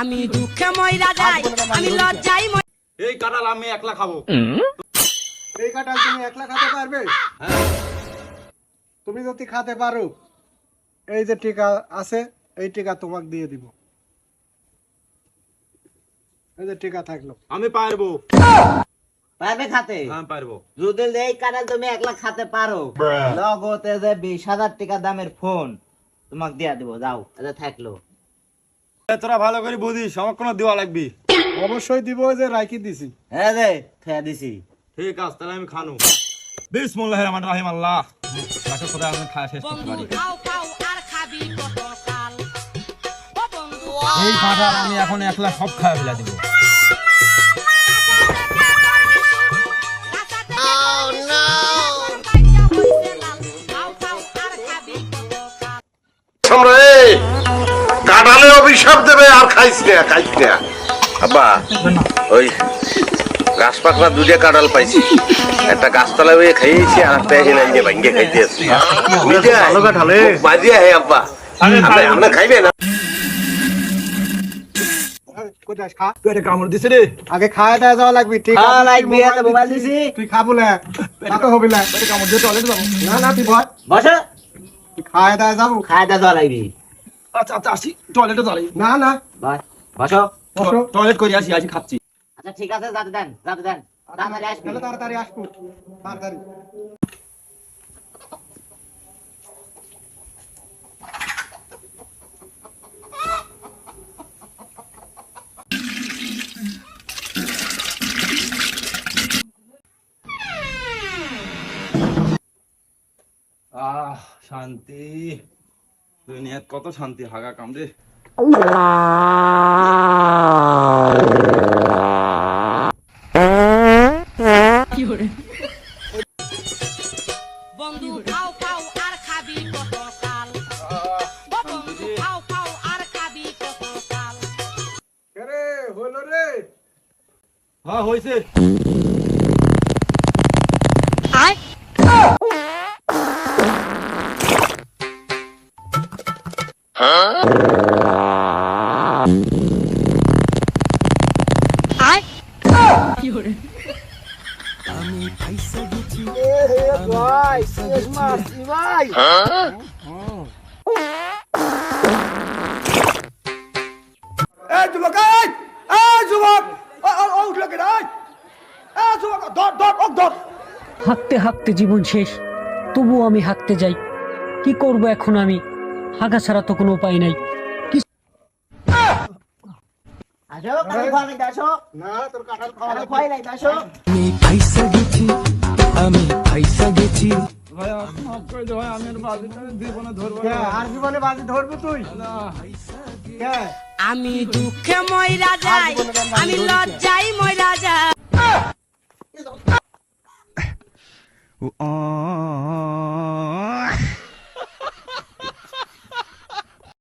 আমি দুঃখে ময়রা যাই আমি লজ্জাই এই কাঁঠাল আমি একলা খাব। এই কাঁঠাল তুমি একলা খেতে পারবে? তুমি যদি খাতে পারো এই যে টিকা আছে এই টিকা তোমাকে দিয়ে দিব। এই যে টিকা থাকল। আমি পারব। পারবে খাতে? পারব। যদি এই তুমি একলা খাতে পারো লগতে যে বিশ হাজার টাকা দামের ফোন তোমাকে দিয়া দিব যাও এটা থাকল। তোরা ভালো করে বুঝিস আমার কোনো দেওয়া লাগবি। অবশ্যই দিব যে রাখি দিছি। হ্যাঁ রে খেয়ে দিছি। ঠিক আছে তাহলে আমি খানু। বিসমুল্লাহ রহমান রাহিম আল্লাহ। তাকে কোথায় আমি খাওয়া শেষ করতে পারি। বন্ধু খাও খাও আর খাবি কত কাল? ও বন্ধু এই কাঁঠাল আমি এখন একলা সব খাওয়া ফেলা দিব। আমরা এই কাঁঠালে অভিশাপ দেবে আর খাইস না খাইস না। আব্বা ওই গাছ পাকড়া কাঁঠাল পাইছি। একটা গাছতলা হয়ে খাইয়েছি আর একটা এখানে আনিয়ে ভাঙ্গে খাইতে আসছি। ভালো কাঁঠালে বাজিয়া হে আব্বা। আমরা খাইবে না? আগে খাওয়া দাওয়া যাওয়া লাগবে ঠিক আছে, লাগবে, তুই খাব। না হবে না না না বসো। তুই খাওয়া দাওয়া যাব খায় দা দেওয়া আচ্ছা আচ্ছা আসি টয়লেটে জ্বালাই না না। ভাই বসো। বসো টয়লেট করে আসি আসি খাচ্ছি। আচ্ছা ঠিক আছে যাতে দেন যাতে দেন। তাড়াতাড়ি আসবি। তাড়াতাড়ি আসব। তাড়াতাড়ি। শান্তি। দুনিয়াত কত শান্তি হাগা কামড়ে। বন্ধু খাও খাও আর খাবি কত কাল। বন্ধু খাও খাও আর খাবি কত কাল। রে হ্যাঁ ধর ধর ওক ধর হাঁকতে হাঁকতে জীবন শেষ। তবুও আমি হাঁকতে যাই। কি করব এখন আমি? হাঁকা ছাড়া তো কোনো উপায় নাই। আমি আর বাজিটা জীবনে ধরবো কে, না। আর জীবনে বাজি ধরবি তুই? না। কে? আমি দুঃখে ময়রা যাই আমি লজ্জাই ময়রা যাই। ও, আ,